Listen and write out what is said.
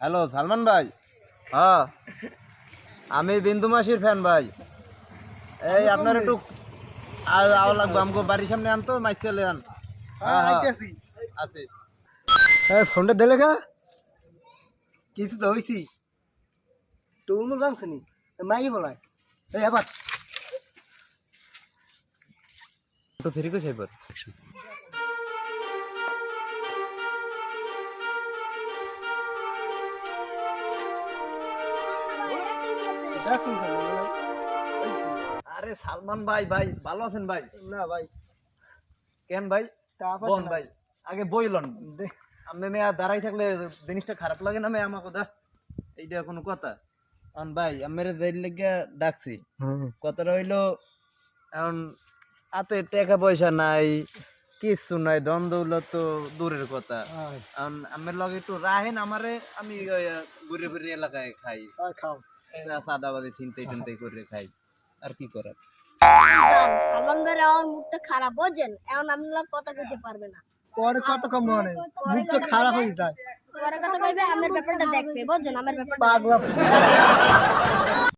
Hello Salman ভাই। হ্যাঁ আমি বিন্দু মাসির ফ্যান ভাই। এই আপনার একটু আও লাগবে আমাকে বাড়ির সামনে আনতো মাইক চলে আন। হ্যাঁ, হ্যাঁ। আছে। হ্যাঁ ফোনটা দিলে কা কিছু তো জানছ নি মাই এই আবার। তো থ্রি কো সাইবার আরে সালমান ভাই ভাই ভালো আছেন ভাই? না ভাই। কেন ভাই? বোন ভাই আগে বইলন। আমি মেয়া দাঁড়াই থাকলে জিনিসটা খারাপ লাগে না মেয়ে আমার কথা এইটা কোনো কথা। এখন ভাই আমার দেরি লেগে ডাকছি। কথাটা হইল এখন হাতে টাকা পয়সা নাই কিচ্ছু নাই ধন দৌলত তো দূরের কথা। এখন আমার লগে একটু রাহেন আমারে আমি ঘুরে ফিরে এলাকায় খাই। খাও। সাদাবাদি চিন্তাই টিন্তাই করে খাই। আর কি করার? সালমান ভাই আমার মুখটা খারাপ বোঝেন এখন আপনি কথা কইতে পারবে না। পরে কত কম মনে মুখ তো খারাপ হয়ে যায়। পরে কথা কইবে আমার ব্যাপারটা দেখবে বোঝেন আমার ব্যাপারটা পাগলা